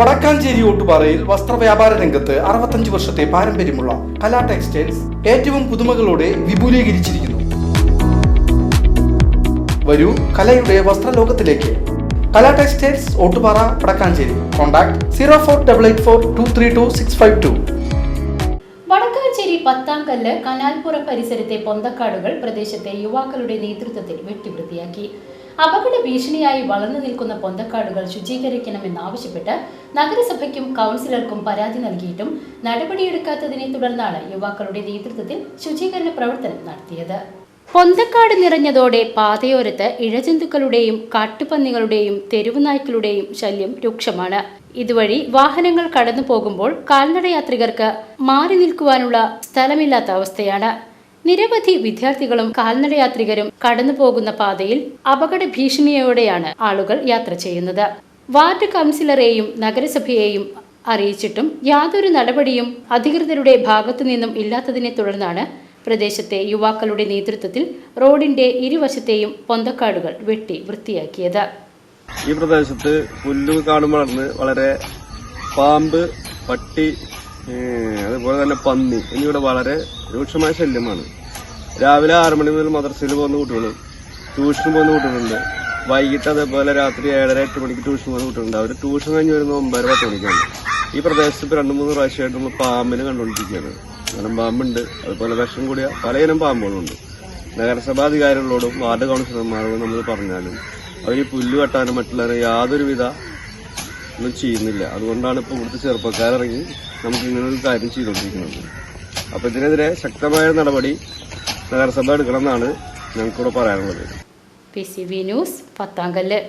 വടക്കാഞ്ചേരി ഓട്ടുപാറയിൽ വസ്ത്രവ്യാപാര രംഗത്ത് അറുപത്തഞ്ച് വർഷത്തെ പാരമ്പര്യമുള്ള കലാ ടെക്സ്റ്റൈൽസ് ഏറ്റവും പുതുമകളോടെ വിപുലീകരിച്ചിരിക്കുന്നു. വരൂ കലയുടെ വസ്ത്രലോകത്തിലേക്ക്. Kala textiles Ottupara Vadakkanchery. Contact zero four double eight four two three two six five two. Vadakkanchery Pathamkallu കനാൽപ്പുറ പരിസരത്തെ പൊന്തക്കാടുകൾ പ്രദേശത്തെ യുവാക്കളുടെ നേതൃത്വത്തിൽ വെട്ടിവൃത്തിയാക്കി. അപകട ഭീഷണിയായി വളർന്നു നിൽക്കുന്ന പൊന്തക്കാടുകൾ ശുചീകരിക്കണമെന്നാവശ്യപ്പെട്ട് നഗരസഭയ്ക്കും കൗൺസിലർക്കും പരാതി നൽകിയിട്ടും നടപടിയെടുക്കാത്തതിനെ തുടർന്നാണ് യുവാക്കളുടെ നേതൃത്വത്തിൽ ശുചീകരണ പ്രവർത്തനം നടത്തിയത്. പൊന്തക്കാട് നിറഞ്ഞതോടെ പാതയോരത്ത് ഇഴജന്തുക്കളുടെയും കാട്ടുപന്നികളുടെയും തെരുവുനായ്ക്കളുടെയും ശല്യം രൂക്ഷമാണ്. ഇതുവഴി വാഹനങ്ങൾ കടന്നു പോകുമ്പോൾ കാൽനടയാത്രികർക്ക് മാറി നിൽക്കുവാനുള്ള സ്ഥലമില്ലാത്ത അവസ്ഥയാണ്. നിരവധി വിദ്യാർത്ഥികളും കാൽനടയാത്രികരും കടന്നു പോകുന്ന പാതയിൽ അപകട ഭീഷണിയോടെയാണ് ആളുകൾ യാത്ര ചെയ്യുന്നത്. വാർഡ് കൗൺസിലറെയും നഗരസഭയെയും അറിയിച്ചിട്ടും യാതൊരു നടപടിയും അധികൃതരുടെ ഭാഗത്തു നിന്നും ഇല്ലാത്തതിനെ തുടർന്നാണ് പ്രദേശത്തെ യുവാക്കളുടെ നേതൃത്വത്തിൽ റോഡിന്റെ ഇരുവശത്തെയും പൊന്തക്കാടുകൾ വെട്ടി വൃത്തിയാക്കിയത്. ഈ പ്രദേശത്ത് പുല്ല് കാണുമ്പോഴാണ് വളരെ പാമ്പ് പട്ടി അതുപോലെ തന്നെ പന്നി എന്നിവയുടെ വളരെ രൂക്ഷമായ ശല്യമാണ്. രാവിലെ ആറു മണി മുതൽ മദ്രസയിൽ പോകുന്ന കുട്ടികളും ട്യൂഷന് പോകുന്ന കുട്ടികളുണ്ട്. വൈകിട്ട് അതേപോലെ രാത്രി ഏഴര എട്ട് മണിക്ക് ട്യൂഷൻ പോകുന്ന കുട്ടികളുണ്ട്. അവർ ട്യൂഷൻ കഴിഞ്ഞ് വരുന്ന ഒമ്പതര പത്ത് മണിക്കാണ്. ഈ പ്രദേശത്ത് ഇപ്പോൾ രണ്ട് മൂന്ന് പ്രാവശ്യമായിട്ട് നമ്മൾ പാമ്പിനെ കണ്ടുകൊണ്ടിരിക്കുകയാണ്. കാരണം പാമ്പുണ്ട്. അതുപോലെ വിഷം കൂടിയ പലയിനം പാമ്പുകളുണ്ട്. നഗരസഭാ അധികാരികളോടും വാർഡ് കൗൺസിലർമാരോടും നമ്മൾ പറഞ്ഞാലും അവർ ഈ പുല്ല് വെട്ടാനും മറ്റുള്ള യാതൊരുവിധ ഒന്നും ചെയ്യുന്നില്ല. അതുകൊണ്ടാണ് ഇപ്പോൾ ഇവിടുത്തെ ചെറുപ്പക്കാരിറങ്ങി നമുക്ക് ഇങ്ങനെ ഒരു കാര്യം ചെയ്തുകൊണ്ടിരിക്കുന്നത്. അപ്പോൾ ഇതിനെതിരെ ശക്തമായ നടപടി നഗരസഭ എടുക്കണം എന്നാണ് ഞങ്ങൾക്കിവിടെ പറയാനുള്ളത്. P C B news Pathamkallu.